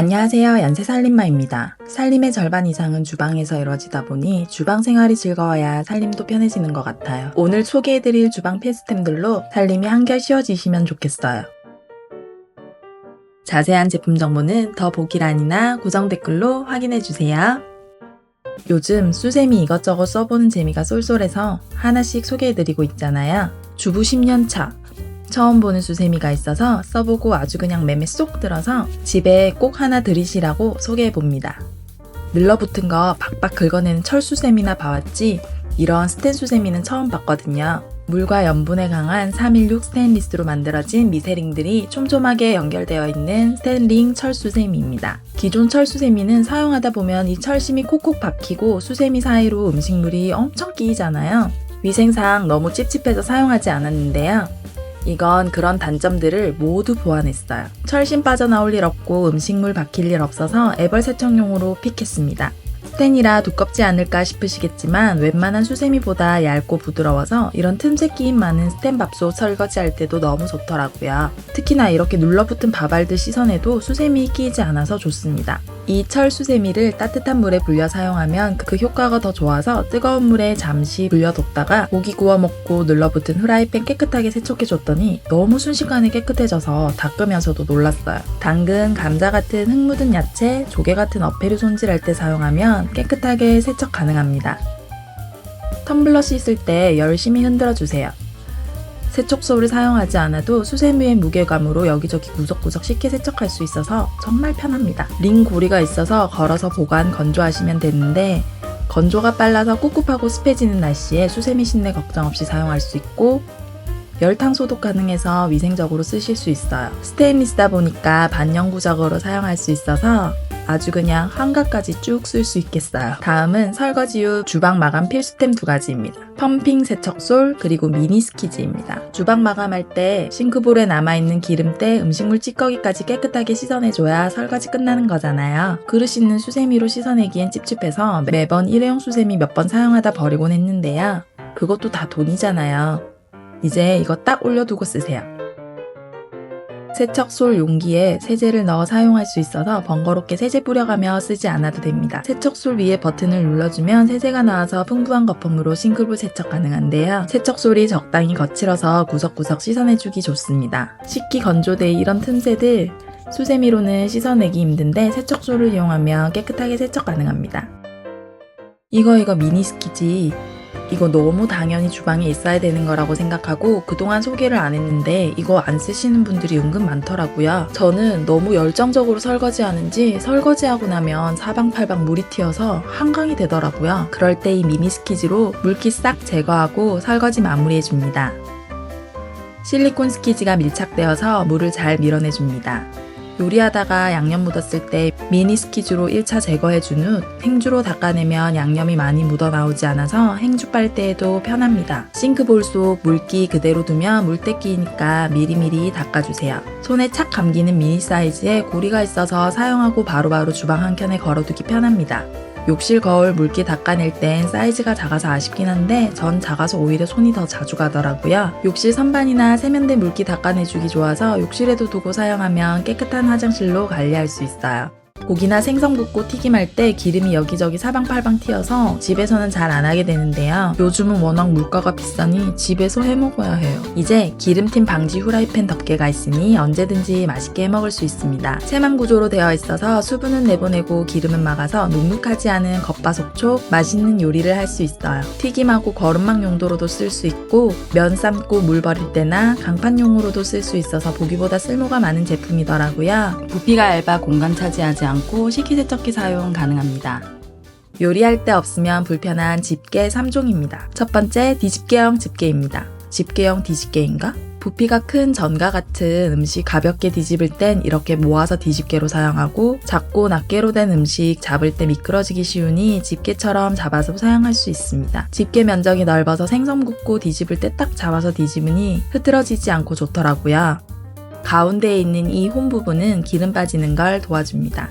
안녕하세요. 연세 살림마입니다. 살림의 절반 이상은 주방에서 이루어지다 보니 주방 생활이 즐거워야 살림도 편해지는 것 같아요. 오늘 소개해드릴 주방 필수템들로 살림이 한결 쉬워지시면 좋겠어요. 자세한 제품 정보는 더 보기란이나 고정 댓글로 확인해주세요. 요즘 수세미 이것저것 써보는 재미가 쏠쏠해서 하나씩 소개해드리고 있잖아요. 주부 10년차. 처음 보는 수세미가 있어서 써보고 아주 그냥 매매 쏙 들어서 집에 꼭 하나 들이시라고 소개해봅니다. 늘러붙은 거 박박 긁어내는 철수세미나 봐왔지 이런 스텐 수세미는 처음 봤거든요. 물과 염분에 강한 316 스테인리스로 만들어진 미세링들이 촘촘하게 연결되어 있는 스텐링 철수세미입니다. 기존 철수세미는 사용하다 보면 이 철심이 콕콕 박히고 수세미 사이로 음식물이 엄청 끼이잖아요. 위생상 너무 찝찝해서 사용하지 않았는데요. 이건 그런 단점들을 모두 보완했어요. 철심 빠져나올 일 없고 음식물 박힐 일 없어서 애벌 세척용으로 픽했습니다. 스텐이라 두껍지 않을까 싶으시겠지만 웬만한 수세미보다 얇고 부드러워서 이런 틈새 끼임 많은 스텐 밥솥 설거지할 때도 너무 좋더라고요. 특히나 이렇게 눌러붙은 밥알들 씻어내도 수세미 끼이지 않아서 좋습니다. 이 철 수세미를 따뜻한 물에 불려 사용하면 그 효과가 더 좋아서 뜨거운 물에 잠시 불려뒀다가 고기 구워 먹고 눌러붙은 후라이팬 깨끗하게 세척해줬더니 너무 순식간에 깨끗해져서 닦으면서도 놀랐어요. 당근, 감자 같은 흙 묻은 야채, 조개 같은 어패류 손질할 때 사용하면 깨끗하게 세척 가능합니다. 텀블러 씻을 때 열심히 흔들어 주세요. 세척소를 사용하지 않아도 수세미의 무게감으로 여기저기 구석구석 쉽게 세척할 수 있어서 정말 편합니다. 링 고리가 있어서 걸어서 보관 건조하시면 되는데 건조가 빨라서 꿉꿉하고 습해지는 날씨에 수세미 신내 걱정 없이 사용할 수 있고 열탕 소독 가능해서 위생적으로 쓰실 수 있어요. 스테인리스다 보니까 반영구적으로 사용할 수 있어서 아주 그냥 한가까지 쭉 쓸 수 있겠어요. 다음은 설거지 후 주방 마감 필수템 두 가지입니다. 펌핑 세척솔 그리고 미니 스키즈입니다. 주방 마감할 때 싱크볼에 남아있는 기름때 음식물 찌꺼기까지 깨끗하게 씻어내줘야 설거지 끝나는 거잖아요. 그릇 씻는 수세미로 씻어내기엔 찝찝해서 매번 일회용 수세미 몇 번 사용하다 버리곤 했는데요. 그것도 다 돈이잖아요. 이제 이거 딱 올려두고 쓰세요. 세척솔 용기에 세제를 넣어 사용할 수 있어서 번거롭게 세제 뿌려가며 쓰지 않아도 됩니다. 세척솔 위에 버튼을 눌러주면 세제가 나와서 풍부한 거품으로 싱크볼 세척 가능한데요. 세척솔이 적당히 거칠어서 구석구석 씻어내주기 좋습니다. 식기 건조대의 이런 틈새들 수세미로는 씻어내기 힘든데 세척솔을 이용하면 깨끗하게 세척 가능합니다. 이거 이거 미니스키지 이거 너무 당연히 주방에 있어야 되는 거라고 생각하고 그동안 소개를 안 했는데 이거 안 쓰시는 분들이 은근 많더라고요. 저는 너무 열정적으로 설거지하는지 설거지하고 나면 사방팔방 물이 튀어서 한강이 되더라고요. 그럴 때 이 미니 스키즈로 물기 싹 제거하고 설거지 마무리해 줍니다. 실리콘 스키즈가 밀착되어서 물을 잘 밀어내줍니다. 요리하다가 양념 묻었을 때 미니 스키즈로 1차 제거해준 후 행주로 닦아내면 양념이 많이 묻어나오지 않아서 행주 빨대에도 편합니다. 싱크볼 속 물기 그대로 두면 물때 끼니까 미리미리 닦아주세요. 손에 착 감기는 미니 사이즈에 고리가 있어서 사용하고 바로바로 주방 한켠에 걸어두기 편합니다. 욕실 거울 물기 닦아낼 땐 사이즈가 작아서 아쉽긴 한데 전 작아서 오히려 손이 더 자주 가더라고요. 욕실 선반이나 세면대 물기 닦아내주기 좋아서 욕실에도 두고 사용하면 깨끗한 화장실로 관리할 수 있어요. 고기나 생선 굽고 튀김할 때 기름이 여기저기 사방팔방 튀어서 집에서는 잘 안 하게 되는데요. 요즘은 워낙 물가가 비싸니 집에서 해 먹어야 해요. 이제 기름팀 방지 후라이팬 덮개가 있으니 언제든지 맛있게 해 먹을 수 있습니다. 세만 구조로 되어 있어서 수분은 내보내고 기름은 막아서 눅눅하지 않은 겉바속촉 맛있는 요리를 할 수 있어요. 튀김하고 거름망 용도로도 쓸 수 있고 면 삶고 물 버릴 때나 강판용으로도 쓸 수 있어서 보기보다 쓸모가 많은 제품이더라고요. 부피가 얇아 공간 차지하지 않고 식기세척기 사용 가능합니다. 요리할 때 없으면 불편한 집게 3종입니다. 첫 번째, 뒤집개형 집게입니다. 집게형 뒤집개인가? 부피가 큰 전가 같은 음식 가볍게 뒤집을 땐 이렇게 모아서 뒤집개로 사용하고 작고 낱개로 된 음식 잡을 때 미끄러지기 쉬우니 집게처럼 잡아서 사용할 수 있습니다. 집게 면적이 넓어서 생선 굽고 뒤집을 때 딱 잡아서 뒤집으니 흐트러지지 않고 좋더라고요. 가운데에 있는 이 홈 부분은 기름 빠지는 걸 도와줍니다.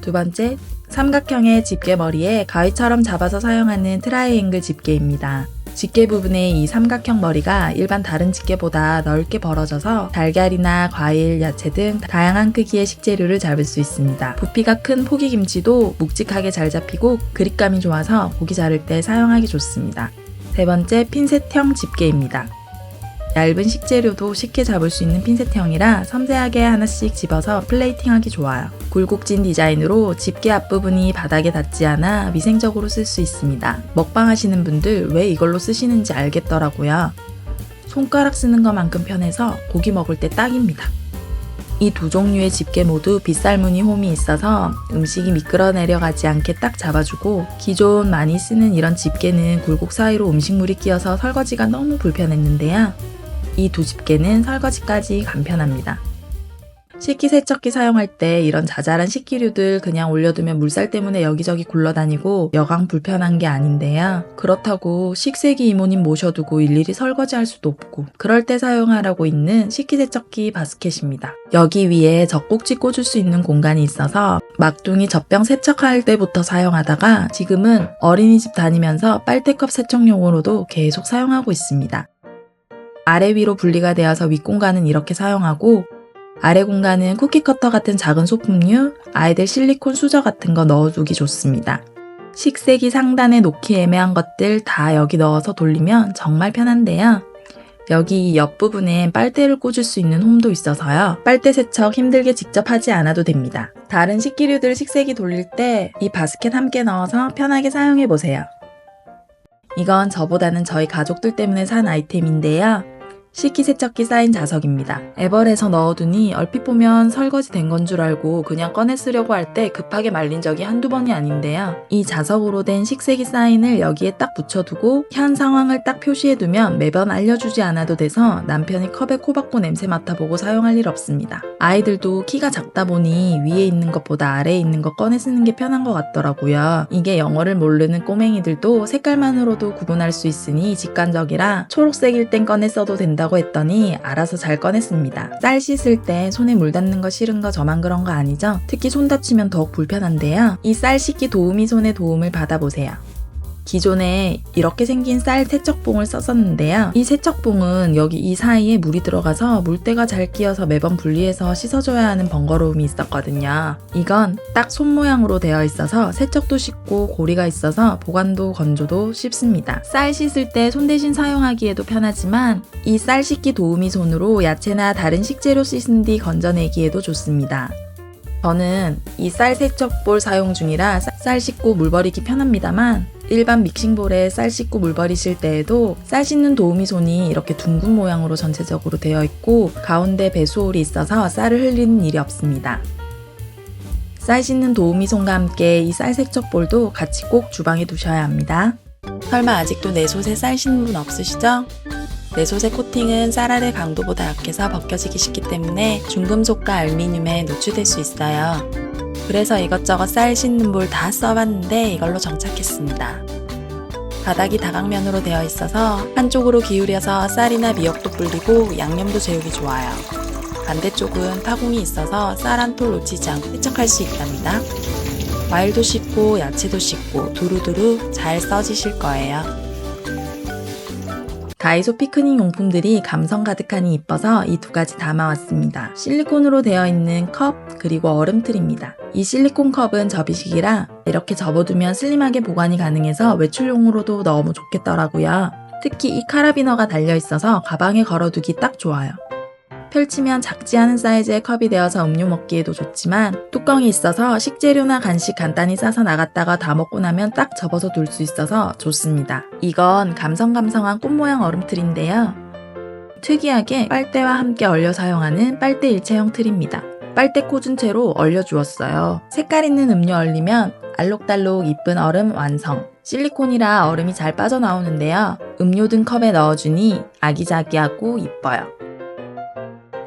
두 번째, 삼각형의 집게머리에 가위처럼 잡아서 사용하는 트라이앵글 집게입니다. 집게 부분의 이 삼각형 머리가 일반 다른 집게보다 넓게 벌어져서 달걀이나 과일, 야채 등 다양한 크기의 식재료를 잡을 수 있습니다. 부피가 큰 포기김치도 묵직하게 잘 잡히고 그립감이 좋아서 고기 자를 때 사용하기 좋습니다. 세 번째 핀셋형 집게입니다. 얇은 식재료도 쉽게 잡을 수 있는 핀셋형이라 섬세하게 하나씩 집어서 플레이팅하기 좋아요. 굴곡진 디자인으로 집게 앞부분이 바닥에 닿지 않아 위생적으로 쓸 수 있습니다. 먹방 하시는 분들 왜 이걸로 쓰시는지 알겠더라고요. 손가락 쓰는 것만큼 편해서 고기 먹을 때 딱입니다. 이 두 종류의 집게 모두 빗살무늬 홈이 있어서 음식이 미끄러 내려가지 않게 딱 잡아주고 기존 많이 쓰는 이런 집게는 굴곡 사이로 음식물이 끼어서 설거지가 너무 불편했는데요. 이 두 집게는 설거지까지 간편합니다. 식기세척기 사용할 때 이런 자잘한 식기류들 그냥 올려두면 물살 때문에 여기저기 굴러다니고 여강 불편한 게 아닌데요. 그렇다고 식세기 이모님 모셔두고 일일이 설거지할 수도 없고 그럴 때 사용하라고 있는 식기세척기 바스켓입니다. 여기 위에 젖꼭지 꽂을 수 있는 공간이 있어서 막둥이 젖병 세척할 때부터 사용하다가 지금은 어린이집 다니면서 빨대컵 세척용으로도 계속 사용하고 있습니다. 아래 위로 분리가 되어서 윗공간은 이렇게 사용하고 아래 공간은 쿠키 커터 같은 작은 소품류, 아이들 실리콘 수저 같은 거 넣어두기 좋습니다. 식세기 상단에 놓기 애매한 것들 다 여기 넣어서 돌리면 정말 편한데요. 여기 이 옆부분엔 빨대를 꽂을 수 있는 홈도 있어서요. 빨대 세척 힘들게 직접 하지 않아도 됩니다. 다른 식기류들 식세기 돌릴 때 이 바스켓 함께 넣어서 편하게 사용해 보세요. 이건 저보다는 저희 가족들 때문에 산 아이템인데요. 식기세척기 쌓인 자석입니다. 에벌에서 넣어두니 얼핏 보면 설거지 된 건 줄 알고 그냥 꺼내 쓰려고 할 때 급하게 말린 적이 한두 번이 아닌데요. 이 자석으로 된 식세기 사인을 여기에 딱 붙여두고 현 상황을 딱 표시해두면 매번 알려주지 않아도 돼서 남편이 컵에 코 박고 냄새 맡아보고 사용할 일 없습니다. 아이들도 키가 작다 보니 위에 있는 것보다 아래에 있는 거 꺼내 쓰는 게 편한 것 같더라고요. 이게 영어를 모르는 꼬맹이들도 색깔만으로도 구분할 수 있으니 직관적이라 초록색일 땐 꺼내 써도 된다 고 했더니 알아서 잘 꺼냈습니다. 쌀 씻을 때 손에 물 닿는 거 싫은 거 저만 그런 거 아니죠? 특히 손 다치면 더욱 불편한데요. 이 쌀 씻기 도우미 손의 도움을 받아보세요. 기존에 이렇게 생긴 쌀 세척봉을 썼었는데요. 이 세척봉은 여기 이 사이에 물이 들어가서 물때가 잘 끼어서 매번 분리해서 씻어줘야 하는 번거로움이 있었거든요. 이건 딱 손 모양으로 되어 있어서 세척도 쉽고 고리가 있어서 보관도 건조도 쉽습니다. 쌀 씻을 때 손 대신 사용하기에도 편하지만 이 쌀 씻기 도우미 손으로 야채나 다른 식재료 씻은 뒤 건져내기에도 좋습니다. 저는 이 쌀 세척볼 사용 중이라 쌀 씻고 물 버리기 편합니다만 일반 믹싱볼에 쌀 씻고 물 버리실 때에도 쌀 씻는 도우미 손이 이렇게 둥근 모양으로 전체적으로 되어 있고 가운데 배수홀이 있어서 쌀을 흘리는 일이 없습니다. 쌀 씻는 도우미 손과 함께 이 쌀 세척볼도 같이 꼭 주방에 두셔야 합니다. 설마 아직도 내 솥에 쌀 씻는 분 없으시죠? 내 솥의 코팅은 쌀 아래 강도보다 약해서 벗겨지기 쉽기 때문에 중금속과 알미늄에 노출될 수 있어요. 그래서 이것저것 쌀 씻는 볼 다 써봤는데 이걸로 정착했습니다. 바닥이 다각면으로 되어 있어서 한쪽으로 기울여서 쌀이나 미역도 불리고 양념도 재우기 좋아요. 반대쪽은 타공이 있어서 쌀 한 톨 놓치지 않고 세척할 수 있답니다. 과일도 씻고 야채도 씻고 두루두루 잘 써지실 거예요. 다이소 피크닉 용품들이 감성 가득하니 이뻐서 이 두 가지 담아왔습니다. 실리콘으로 되어 있는 컵 그리고 얼음틀입니다. 이 실리콘 컵은 접이식이라 이렇게 접어두면 슬림하게 보관이 가능해서 외출용으로도 너무 좋겠더라고요. 특히 이 카라비너가 달려있어서 가방에 걸어두기 딱 좋아요. 펼치면 작지 않은 사이즈의 컵이 되어서 음료 먹기에도 좋지만 뚜껑이 있어서 식재료나 간식 간단히 싸서 나갔다가 다 먹고 나면 딱 접어서 둘 수 있어서 좋습니다. 이건 감성감성한 꽃 모양 얼음틀인데요. 특이하게 빨대와 함께 얼려 사용하는 빨대 일체형 틀입니다. 빨대 꽂은 채로 얼려 주었어요. 색깔 있는 음료 얼리면 알록달록 이쁜 얼음 완성. 실리콘이라 얼음이 잘 빠져나오는데요. 음료 등 컵에 넣어주니 아기자기하고 이뻐요.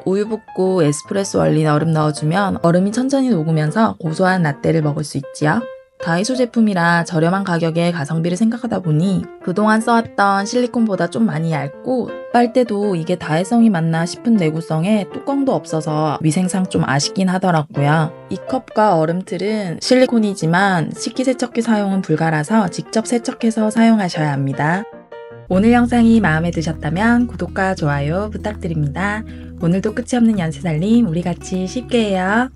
우유 붓고 에스프레소 얼린 얼음 넣어주면 얼음이 천천히 녹으면서 고소한 라떼를 먹을 수 있지요. 다이소 제품이라 저렴한 가격에 가성비를 생각하다 보니 그동안 써왔던 실리콘보다 좀 많이 얇고 빨대도 이게 다해성이 맞나 싶은 내구성에 뚜껑도 없어서 위생상 좀 아쉽긴 하더라고요. 이 컵과 얼음틀은 실리콘이지만 식기세척기 사용은 불가라서 직접 세척해서 사용하셔야 합니다. 오늘 영상이 마음에 드셨다면 구독과 좋아요 부탁드립니다. 오늘도 끝이 없는 연쇄살림 우리 같이 쉽게 해요.